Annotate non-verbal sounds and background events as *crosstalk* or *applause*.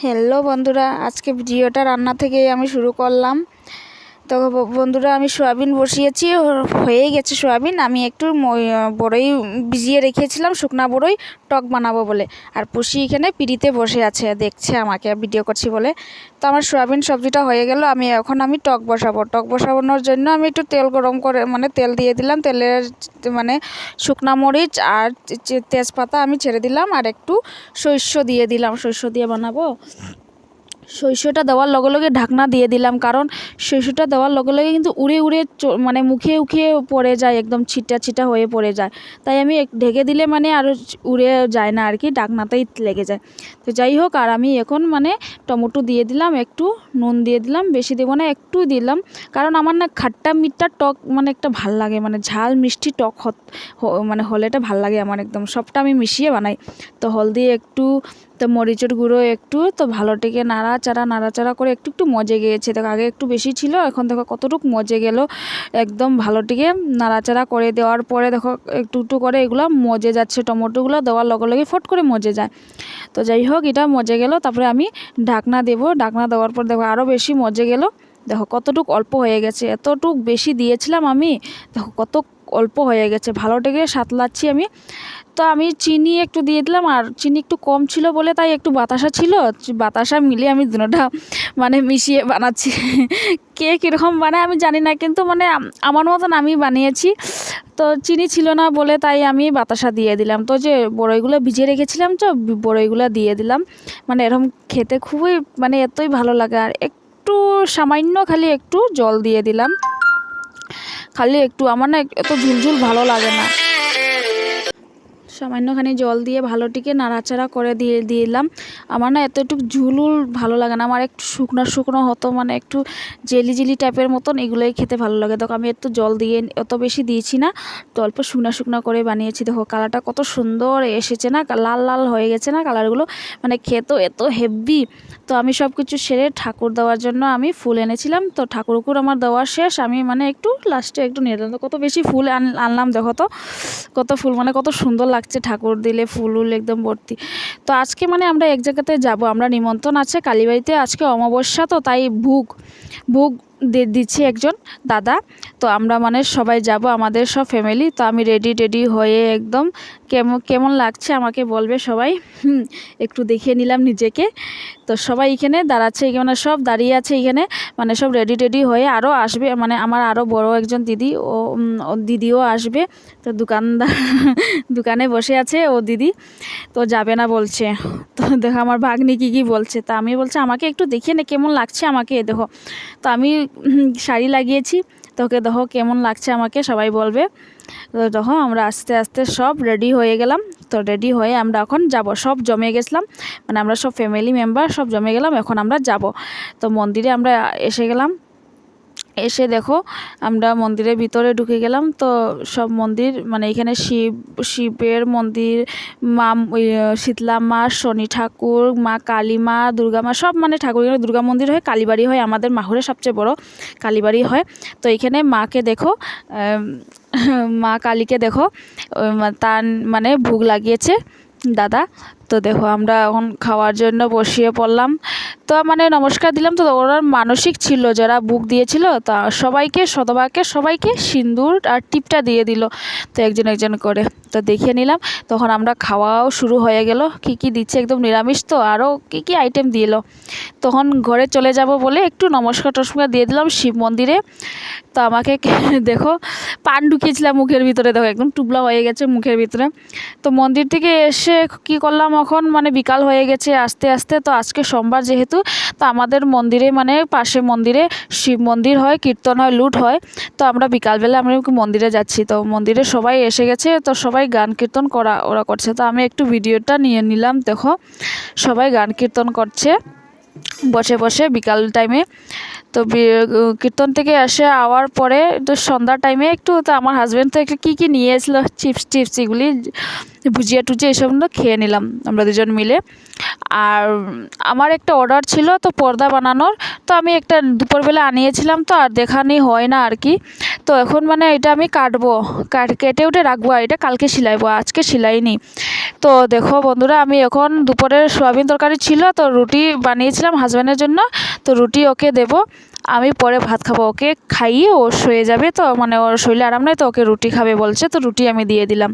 Hello বন্ধুরা আজকে ভিডিওটা রান্না থেকেই আমি শুরু করলাম। তো বন্ধুরা, আমি সয়াবিন বসিয়েছি, হয়ে গেছে সয়াবিন। আমি একটু বড়ই ভিজিয়ে রেখেছিলাম, শুকনা বড়ই টক বানাবো বলে। আর পুষি এখানে পিড়িতে বসে আছে, দেখছে আমাকে, ভিডিও করছি বলে। তো আমার সয়াবিন সবজিটা হয়ে গেল, আমি এখন আমি টক বসাবো। টক বসানোর জন্য আমি একটু তেল গরম করে মানে তেল দিয়ে দিলাম। তেলের মানে শুকনা মরিচ আর তেজপাতা আমি ছেড়ে দিলাম, আর একটু সর্ষে দিয়ে দিলাম। সর্ষে দিয়ে বানাবো। সর্ষেটা দেওয়ার লগে লগে ঢাকনা দিয়ে দিলাম, কারণ সর্ষেটা দেওয়ার লগে লগে কিন্তু উড়ে উড়ে মানে মুখে উখে পড়ে যায়, একদম ছিটা ছিটা হয়ে পড়ে যায়। তাই আমি ঢেকে দিলে মানে আরও উড়ে যায় না আর কি ঢাকনাতেই লেগে যায়। তো যাই হোক, আর আমি এখন মানে টমেটো দিয়ে দিলাম, একটু নুন দিয়ে দিলাম, বেশি দেবো না, একটু দিলাম। কারণ আমার না খাট্টা মিঠা টক মানে একটা ভালো লাগে মানে ঝাল মিষ্টি টক মানে হলেটা ভালো লাগে আমার একদম, সবটা আমি মিশিয়ে বানাই। তো হলদি একটু তো মরিচের গুঁড়ো একটু, তো ভালোটিকে নাড়াচাড়া নাড়াচাড়া করে একটু একটু মজে গিয়েছে। দেখো, আগে একটু বেশি ছিল, এখন দেখো কতটুকু মজে গেল। একদম ভালোটিকে নাড়াচাড়া করে দেওয়ার পরে দেখো একটু একটু করে এগুলো মজে যাচ্ছে। টমেটোগুলো দেওয়ার লগে লগে ফট করে মজে যায়। তো যাই হোক, এটা মজে গেল। তারপরে আমি ঢাকনা দেবো। ঢাকনা দেওয়ার পর দেখো আরও বেশি মজে গেল। দেখো কতটুক অল্প হয়ে গেছে। এতটুক বেশি দিয়েছিলাম আমি। দেখো কত অল্প হয়ে গেছে। ভালো ভালোটাকে সাতলাচ্ছি আমি। তো আমি চিনি একটু দিয়ে দিলাম আর চিনি একটু কম ছিল বলে তাই একটু বাতাসা ছিল। বাতাসা মিলিয়ে আমি দুটোটা মানে মিশিয়ে বানাচ্ছি। কে কীরকম বানায় আমি জানি না কিন্তু মানে আমার মতন আমি বানিয়েছি। তো চিনি ছিল না বলে তাই আমি বাতাসা দিয়ে দিলাম। তো যে বড়ইগুলো ভিজিয়ে রেখেছিলাম তো বড়ইগুলো দিয়ে দিলাম। মানে এরকম খেতে খুবই মানে এতই ভালো লাগে। আর একটু সামান্য খালি একটু জল দিয়ে দিলাম। খালি একটু আমার না এত ঝুলঝুল ভালো লাগে না। সামান্যখানি জল দিয়ে ভালোটিকে নাড়াচাড়া করে দিয়ে দিলাম। আমার না এতটুকু ঝুলুল ভালো লাগে না। আমার একটু শুকনো শুকনো হতো মানে একটু জেলি জেলি টাইপের মতন এগুলোই খেতে ভালো লাগে। দেখো, আমি একটু জল দিয়ে অত বেশি দিয়েছি না, তো অল্প শুকনা শুকনো করে বানিয়েছি। দেখো, কালারটা কত সুন্দর এসেছে না, লাল লাল হয়ে গেছে না কালারগুলো মানে খেতেও এত হেভি। তো আমি সব কিছু সেরে ঠাকুর দেওয়ার জন্য আমি ফুল এনেছিলাম। তো ঠাকুরকুর আমার দেওয়া শেষ। আমি মানে একটু লাস্টে একটু নিয়ে দিলাম কত বেশি ফুল আন- আনলাম, দেখো তো, কত ফুল মানে কত সুন্দর লাগছে। ঠাকুর দিলে ফুল উল একদম ভর্তি। তো আজকে মানে আমরা এক জায়গাতে যাব, আমরা নিমন্ত্রণ আছে কালীবাড়িতে, আজকে অমাবস্যা তো তাই ভুগ। ভুগ দিচ্ছে একজন দাদা। তো আমরা মানে সবাই যাব আমাদের সব ফ্যামিলি তো আমি রেডি টেডি হয়ে একদম কেমন কেমন লাগছে আমাকে বলবে সবাই। হুম, একটু দেখিয়ে নিলাম নিজেকে। তো সবাই এখানে দাঁড়াচ্ছে এখানে সব দাঁড়িয়ে আছে এখানে। মানে সব রেডি টেডি হয়ে আরও আসবে মানে আমার আরও বড় একজন দিদি ও দিদিও আসবে। তো দোকানদার *laughs* দোকানে বসে আছে ও দিদি। তো যাবে না বলছে। তো দেখো আমার ভাগ্নি কী কী বলছে। তা আমি বলছে আমাকে একটু দেখিয়ে নে কেমন লাগছে আমাকে দেখো। তো আমি শাড়ি লাগিয়েছি। তোকে দেখো কেমন লাগছে আমাকে সবাই বলবে। তো দেখো আমরা আস্তে আস্তে সব রেডি হয়ে গেলাম। তো রেডি হয়ে আমরা এখন যাব। সব জমে গেছিলাম। মানে আমরা সব ফ্যামিলি মেম্বার সব জমে গেলাম। এখন আমরা যাব। তো মন্দিরে আমরা এসে গেলাম। এসে দেখো, আমরা মন্দিরের ভিতরে ঢুকে গেলাম। তো সব মন্দির মানে এখানে শিব, শিবের মন্দির, মা শীতলা মা, শনি ঠাকুর, মা কালী মা, দুর্গা মা, সব মানে ঠাকুর এখানে দুর্গা মন্দির হয়, কালীবাড়ি হয়, আমাদের মাহুরে সবচেয়ে বড় কালীবাড়ি হয়। তো এখানে মাকে দেখো মা কালীকে দেখো তার মানে ভোগ লাগিয়েছে দাদা। তো দেখো আমরা এখন খাওয়ার জন্য বসিয়ে পড়লাম। তো মানে নমস্কার দিলাম। তো ওরা মানসিক ছিল, যারা বুক দিয়েছিল, তা সবাইকে, শতভাগকে সবাইকে সিন্দুর আর টিপটা দিয়ে দিল। তো একজন একজন করে। তো দেখিয়ে নিলাম। তখন আমরা খাওয়াও শুরু হয়ে গেল। কি কি দিচ্ছে একদম নিরামিষ তো, আরও কি কি আইটেম দিল তখন ঘরে চলে যাব বলে একটু নমস্কার টমস্কার দিয়ে দিলাম শিব মন্দিরে। তো আমাকে *laughs* দেখো পান ঢুকিয়েছিলাম মুখের ভিতরে। দেখো একদম টুবলা হয়ে গেছে মুখের ভিতরে। তো মন্দির থেকে এসে কি করলাম এখন মানে বিকাল হয়ে গেছে আস্তে আস্তে। তো আজকে সোমবার যেহেতু, তো আমাদের মন্দিরে মানে পাশে মন্দিরে শিব মন্দির হয়, কীর্তন হয়, লুট হয়। তো আমরা বিকালবেলা আমরা মন্দিরে যাচ্ছি। তো মন্দিরে সবাই এসে গেছে, তো সবাই গান কীর্তন করা, ওরা করছে। তো আমি একটু ভিডিওটা নিয়ে নিলাম, দেখো। সবাই গান কীর্তন করছে, বসে বসে বিকাল টাইমে তো কীর্তন থেকে এসে আওয়ার পরে তো সন্ধ্যার টাইমে একটু তো আমার হাজব্যান্ড তো একটু কী কী নিয়ে এসেছিল চিপস টিপস এগুলি ভুজিয়া টুজিয়া এসবগুলো খেয়ে নিলাম আমরা দুজন মিলে। আর আমার একটা অর্ডার ছিল তো পর্দা বানানোর, তো আমি একটা দুপুরবেলা আনিয়েছিলাম তো আর দেখানি হয় না আর কি। তো এখন মানে এটা আমি কাটবো, কাট, কেটে উঠে রাখব এটা কালকে সিলাইবো, আজকে সিলাইনি। তো দেখো বন্ধুরা, আমি এখন দুপুরের সোয়াবিন তরকারি ছিল, তো রুটি বানিয়েছিলাম হাজব্যান্ডের জন্য, তো রুটি ওকে দেব, আমি পরে ভাত খাব, ওকে খাইয়ে ও শুয়ে যাবে, তো মানে ওর শরীরে আরাম নয় তো ওকে রুটি খাবে বলছে, তো রুটি আমি দিয়ে দিলাম।